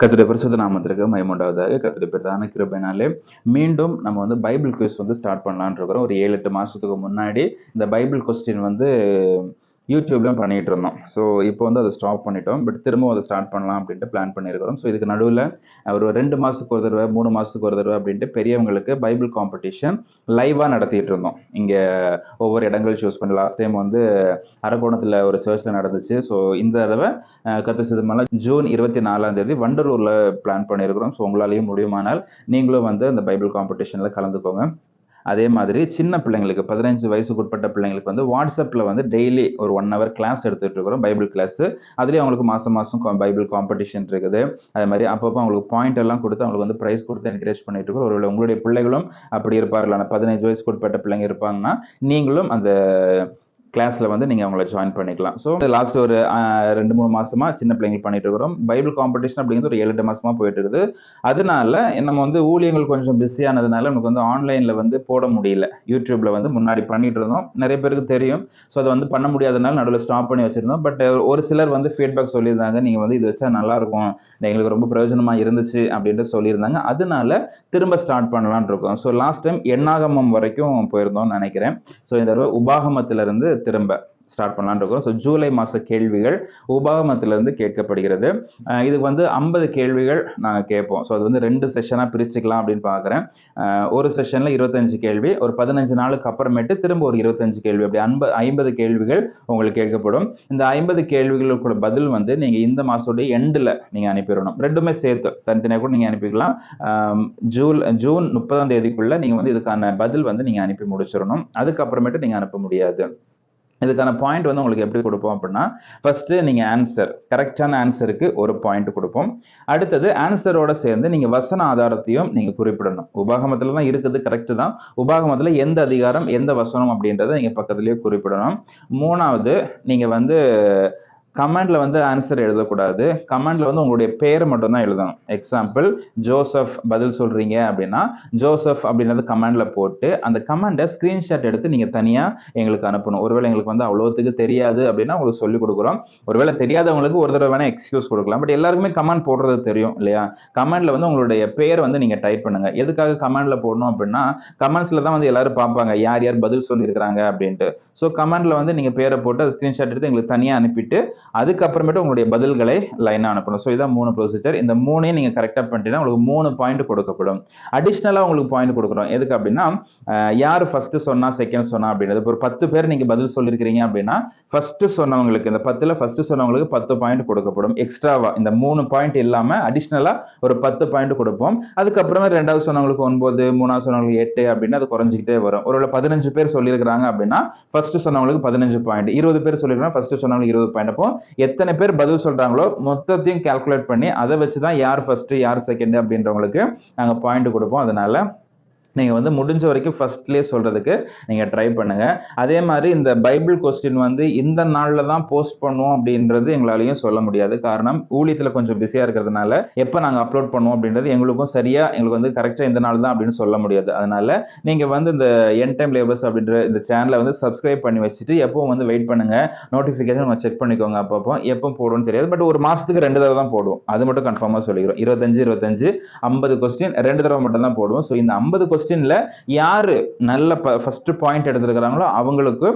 கத்திர பரிசுத்த நாமத்திற்கு மயமுண்டாவதாக கத்திர பிரதான கிருபைனாலே மீண்டும் நம்ம வந்து பைபிள் குவிஸ் வந்து ஸ்டார்ட் பண்ணலான் இருக்கிறோம். ஒரு ஏழு எட்டு மாதத்துக்கு முன்னாடி இந்த பைபிள் கொஸ்டின் வந்து யூடியூப்லையும் பண்ணிகிட்டு இருந்தோம். ஸோ இப்போ வந்து அதை ஸ்டாப் பண்ணிட்டோம். பட் திரும்பவும் அதை ஸ்டார்ட் பண்ணலாம் அப்படின்ட்டு பிளான் பண்ணியிருக்கிறோம் ஸோ இதுக்கு நடுவில் ஒரு ரெண்டு மாதத்துக்கு ஒரு தடவை மூணு மாதத்துக்கு ஒரு தடவை அப்படின்ட்டு பெரியவங்களுக்கு பைபிள் காம்படிஷன் லைவாக நடத்திட்டு இருந்தோம். இங்கே ஒவ்வொரு இடங்கள் சூஸ் பண்ணி லாஸ்ட் டைம் வந்து அரக்கோணத்தில் ஒரு சர்ச்சில் நடந்துச்சு. ஸோ இந்த தடவை கத்து சிதமலை ஜூன் இருபத்தி நாலாம் தேதி வண்டலூரில் பிளான் பண்ணியிருக்கிறோம் ஸோ உங்களாலையும் முடியுமானால் நீங்களும் வந்து அந்த பைபிள் காம்படிஷனில் கலந்துக்கோங்க. அதே மாதிரி சின்ன பிள்ளைங்களுக்கு பதினஞ்சு வயசுக்கு உட்பட்ட பிள்ளைங்களுக்கு வந்து வாட்ஸ்அப்பில் வந்து டெய்லி ஒரு ஒன் ஹவர் கிளாஸ் எடுத்துகிட்டு இருக்கிறோம் பைபிள் கிளாஸ் அதுலேயும் அவங்களுக்கு மாதம் மாதம் பைபிள் காம்படிஷன் இருக்குது. அதே மாதிரி அப்பப்போ அவங்களுக்கு பாயிண்ட் எல்லாம் கொடுத்து அவங்களுக்கு வந்து ப்ரைஸ் கொடுத்து என்கரேஜ் பண்ணிட்டு இருக்கோம் ஒருவேளை உங்களுடைய பிள்ளைகளும் அப்படி இருப்பார்கள் பதினஞ்சு வயசுக்கு உட்பட்ட பிள்ளைங்க இருப்பாங்கன்னா நீங்களும் அந்த கிளாஸில் வந்து நீங்கள் அவங்கள ஜாயின் பண்ணிக்கலாம். ஸோ லாஸ்ட் ஒரு ரெண்டு மூணு மாசமா சின்ன பிள்ளைங்க பண்ணிட்டு இருக்கிறோம் பைபிள் காம்படிஷன் அப்படிங்கிறது ஒரு ஏழு எட்டு மாசமா போயிட்டு இருக்குது அதனால நம்ம வந்து ஊழியங்கள் கொஞ்சம் பிஸியானதுனால நமக்கு வந்து ஆன்லைனில் வந்து போட முடியல. யூடியூப்ல வந்து முன்னாடி பண்ணிட்டு இருந்தோம் நிறைய பேருக்கு தெரியும். ஸோ அதை வந்து பண்ண முடியாதனால நடுவில் ஸ்டாப் பண்ணி வச்சிருந்தோம். பட் ஒரு சிலர் வந்து ஃபீட்பேக் சொல்லியிருந்தாங்க. நீங்கள் வந்து இது வச்சா நல்லா இருக்கும் எங்களுக்கு ரொம்ப பிரயோஜனமா இருந்துச்சு. அப்படின்ட்டு சொல்லியிருந்தாங்க. அதனால திரும்ப ஸ்டார்ட் பண்ணலான் இருக்கோம் ஸோ லாஸ்ட் டைம் எண்ணாகமம் வரைக்கும் போயிருந்தோம்னு நினைக்கிறேன். ஸோ இந்த தடவை உபாகமத்திலிருந்து திரும்ப ஸ்டார்ட் பண்ணலாம்னு இருக்கோம். ஸோ ஜூலை மாத கேள்விகள் உபாகமத்திலேருந்து கேட்கப்படுகிறது. இதுக்கு வந்து ஐம்பது கேள்விகள் நாங்கள் கேட்போம். ஸோ அது வந்து ரெண்டு செஷனாக பிரிச்சுக்கலாம் அப்படின்னு பார்க்குறேன் ஒரு செஷனில் இருபத்தஞ்சு கேள்வி ஒரு பதினஞ்சு நாளுக்கு அப்புறமேட்டு திரும்ப ஒரு இருபத்தஞ்சு கேள்வி. அப்படி ஐம்பது ஐம்பது கேள்விகள் உங்களுக்கு கேட்கப்படும். இந்த ஐம்பது கேள்விகளுக்குள்ள பதில் வந்து நீங்கள் இந்த மாதத்துடைய எண்டில் நீங்கள் அனுப்பிடணும். ரெண்டுமே சேர்த்து தனித்தனியாக கூட நீங்கள் அனுப்பிக்கலாம். ஜூல் ஜூன் முப்பதாம் தேதிக்குள்ளே நீங்கள் வந்து இதுக்கான பதில் வந்து நீங்கள் அனுப்பி முடிச்சிடணும். அதுக்கப்புறமேட்டு நீங்கள் அனுப்ப முடியாது. இதுக்கான பாயிண்ட் வந்து உங்களுக்கு எப்படி கொடுப்போம் அப்படின்னா ஃபர்ஸ்ட் நீங்க ஆன்சர் கரெக்டான ஆன்சருக்கு ஒரு பாயிண்ட் கொடுப்போம். அடுத்தது ஆன்சரோட சேர்ந்து நீங்க வசன ஆதாரத்தையும் நீங்க குறிப்பிடணும். உபாகமத்துல தான் இருக்குது கரெக்ட் தான். உபாகமத்துல எந்த அதிகாரம் எந்த வசனம் அப்படின்றத நீங்க பக்கத்துலயே குறிப்பிடணும். மூணாவது நீங்க வந்து கமெண்ட்ல வந்து ஆன்சர் எழுதக்கூடாது. கமெண்ட்ல வந்து உங்களுடைய பேர் மட்டும் தான் எழுதணும். எக்ஸாம்பிள் ஜோசப் பதில் சொல்றீங்க அப்படின்னா ஜோசப் அப்படின்றது கமெண்ட்ல போட்டு அந்த கமெண்டை ஸ்கிரீன்ஷாட் எடுத்து நீங்க தனியா எங்களுக்கு அனுப்பணும். ஒருவேளை எங்களுக்கு வந்து அவ்வளோத்துக்கு தெரியாது அப்படின்னா உங்களுக்கு சொல்லி கொடுக்குறோம். ஒருவேளை தெரியாதவங்களுக்கு ஒரு தடவை வேணா எக்ஸ்கியூஸ் கொடுக்கலாம். பட் எல்லாருக்குமே கமெண்ட் போடுறது தெரியும் இல்லையா? கமெண்ட்ல வந்து உங்களுடைய பேர் வந்து நீங்க டைப் பண்ணுங்க. எதுக்காக கமெண்ட்ல போடணும் அப்படின்னா கமெண்ட்ஸ்ல தான் வந்து எல்லாரும் பார்ப்பாங்க. யார் யார் பதில் சொல்லியிருக்கிறாங்க அப்படின்ட்டு. ஸோ கமெண்ட்ல வந்து நீங்க பேரை போட்டு அதை ஸ்கிரீன்ஷாட் எடுத்து எங்களுக்கு தனியாக அனுப்பிட்டு அதுக்கப்புறமேட்டு உங்களுடைய பதில்களை லைனாக அனுப்பணும். ஸோ இதான் மூணு ப்ரொசீஜர் இந்த மூணையும் நீங்கள் கரெக்டாக பண்ணிட்டீங்கன்னா உங்களுக்கு மூணு பாயிண்ட் கொடுக்கப்படும். அடிஷ்னலாக உங்களுக்கு பாயிண்ட் கொடுக்குறோம் எதுக்கு அப்படின்னா யார் ஃபஸ்ட்டு சொன்னா செகண்ட் சொன்னா அப்படின்றது. ஒரு பத்து பேர் நீங்கள் பதில் சொல்லியிருக்கிறீங்க அப்படின்னா ஃபஸ்ட்டு சொன்னவங்களுக்கு இந்த பத்தில் ஃபஸ்ட்டு சொன்னவங்களுக்கு பத்து பாயிண்ட் கொடுக்கப்படும். எக்ஸ்ட்ராவாக இந்த மூணு பாயிண்ட் இல்லாமல் அடிஷ்னலாக ஒரு பத்து பாயிண்ட் கொடுப்போம். அதுக்கப்புறமே ரெண்டாவது சொன்னவங்களுக்கு ஒன்பது மூணாவது சொன்னவங்களுக்கு எட்டு அப்படின்னு அது குறைஞ்சிக்கிட்டே வரும். ஒருவேளை பதினஞ்சு பேர் சொல்லியிருக்கிறாங்க அப்படின்னா ஃபர்ஸ்ட் சொன்னவங்களுக்கு பதினஞ்சு பாயிண்ட் இருபது பேர் சொல்லியிருக்காங்க ஃபர்ஸ்ட் சொன்னவங்களுக்கு இருபது பாயிண்ட் அப்போ எத்தனை பேர் பதில் சொல்றாங்களோ மொத்தத்தையும் கால்குலேட் பண்ணி அதை வச்சு தான் யார் ஃபர்ஸ்ட் யார் செகண்ட் அப்படின்றவங்களுக்கு நாங்கள் பாயிண்ட் கொடுப்போம். அதனால நீங்கள் வந்து முடிஞ்ச வரைக்கும் ஃபர்ஸ்ட்லேயே சொல்கிறதுக்கு நீங்கள் ட்ரை பண்ணுங்க. அதே மாதிரி இந்த பைபிள் கொஸ்டின் வந்து இந்த நாளில் தான் போஸ்ட் பண்ணுவோம் அப்படின்றது எங்களாலையும் சொல்ல முடியாது. காரணம் ஊழியத்தில் கொஞ்சம் பிஸியாக இருக்கிறதுனால எப்போ நாங்கள் அப்லோட் பண்ணுவோம் அப்படின்றது எங்களுக்கும் சரியாக எங்களுக்கு வந்து கரெக்டாக இந்த நாள் தான் அப்படின்னு சொல்ல முடியாது. அதனால நீங்கள் வந்து இந்த என் டைம் லேபர்ஸ் அப்படின்ற இந்த சேனலை வந்து சப்ஸ்கிரைப் பண்ணி வச்சுட்டு எப்பவும் வந்து வெயிட் பண்ணுங்க. நோட்டிஃபிகேஷன் நம்ம செக் பண்ணிக்கோங்க அப்பப்போ. எப்போ போடுவோம்னு தெரியாது. பட் ஒரு மாதத்துக்கு ரெண்டு தடவை தான் போடுவோம். அது மட்டும் கன்ஃபார்மாக சொல்லிக்கிறோம். இருபத்தஞ்சு இருபத்தஞ்சு ஐம்பது கொஸ்டின் ரெண்டு தடவை மட்டும் தான் போடுவோம். ஸோ இந்த ஐம்பது கொஸ்டின் கொஸ்டின்ல யாரு நல்ல ஃபர்ஸ்ட் பாயிண்ட் எடுத்துருக்கிறாங்களோ அவங்களுக்கு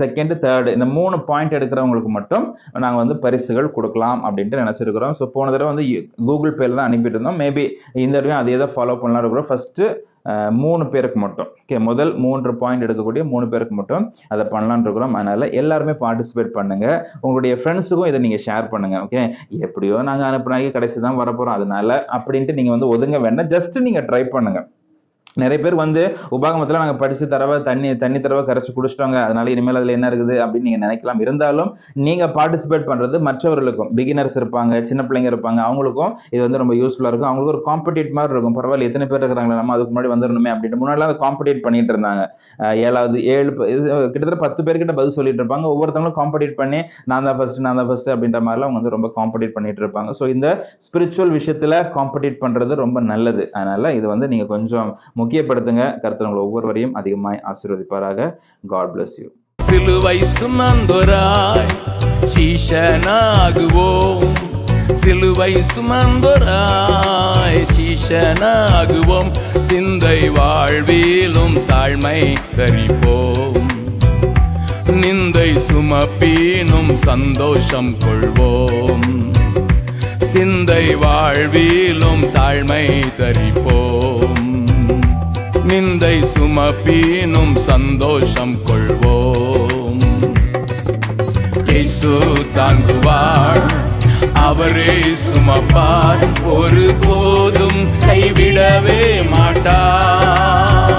செகண்ட் தேர்டு இந்த மூணு பாயிண்ட் எடுக்கிறவங்களுக்கு மட்டும் நாங்கள் வந்து பரிசுகள் கொடுக்கலாம் அப்படின்ட்டு நினச்சிருக்கிறோம். ஸோ போன தடவை வந்து கூகுள் பேயில் தான் அனுப்பிட்டு இருந்தோம். மேபி இந்த தடவையும் அதே தான் ஃபாலோ பண்ணலாம் இருக்கிறோம். ஃபர்ஸ்ட் மூணு பேருக்கு மட்டும். ஓகே முதல் மூன்று பாயிண்ட் எடுக்கக்கூடிய மூணு பேருக்கு மட்டும் அதை பண்ணலான் இருக்கிறோம். அதனால எல்லாருமே பார்ட்டிசிபேட் பண்ணுங்க. உங்களுடைய ஃப்ரெண்ட்ஸுக்கும் இதை நீங்கள் ஷேர் பண்ணுங்க. ஓகே எப்படியோ நாங்கள் அனுப்புனாங்க கடைசி தான் வரப்போகிறோம் அதனால அப்படின்ட்டு நீங்கள் வந்து ஒதுங்க வேண்டாம். ஜஸ்ட் நீங்கள் ட்ரை பண்ணுங்க. நிறைய பேர் வந்து உபாகமத்தில் நாங்கள் படித்து தடவை தண்ணி தண்ணி தடவை கரைச்சி குடிச்சிட்டோங்க. அதனால இனிமேல் அதில் என்ன இருக்குது அப்படின்னு நீங்கள் நினைக்கலாம். இருந்தாலும் நீங்கள் பார்ட்டிசிபேட் பண்ணுறது மற்றவர்களுக்கும் பிகினர்ஸ் இருப்பாங்க சின்ன பிள்ளைங்க இருப்பாங்க அவங்களுக்கும் இது வந்து ரொம்ப யூஸ்ஃபுல்லாக இருக்கும். அவங்களுக்கு ஒரு காம்படிட் மாதிரி இருக்கும். பரவாயில்ல எத்தனை பேர் இருக்கிறாங்களா நம்ம அதுக்கு முன்னாடி வந்துடணுமே அப்படின்ட்டு. முன்னாடிலாம் அதை காம்படிட் பண்ணிட்டு இருந்தாங்க. ஏழாவது ஏழு இது கிட்டத்தட்ட பத்து பேர்கிட்ட பதில் சொல்லிட்டு இருப்பாங்க. ஒவ்வொருத்தவங்களும் காம்படிட் பண்ணி நான் தான் ஃபர்ஸ்ட் நான் தான் ஃபர்ஸ்ட் அப்படின்ற மாதிரிலாம் அவங்க வந்து ரொம்ப காம்படிட் பண்ணிட்டு இருப்பாங்க. ஸோ இந்த ஸ்பிரிச்சுவல் விஷயத்துல காம்படிட் பண்றது ரொம்ப நல்லது. அதனால இது வந்து நீங்கள் கொஞ்சம் முக்கியப்படுத்துங்க. கருத்து உங்களை ஒவ்வொருவரையும் அதிகமாய் ஆசீர்வதிப்பாராக. காட் பிளஸ் யூ சிலுவை சுமந்தொராய் சீஷனாகுவோம். சிலுவை சுமந்தோராய் சீஷனாகுவோம். சிந்தை வாழ்விலும் தாழ்மை கறிப்போம் நிந்தை சுமப்பீனும் சந்தோஷம் கொள்வோம். சிந்தை வாழ்விலும் தாழ்மை தரிப்போம். நிந்தை சுமப்பீனும் சந்தோஷம் கொள்வோம். இயேசு தாங்குவார் அவரே சுமப்பார் ஒரு போதும் கைவிடவே மாட்டார்.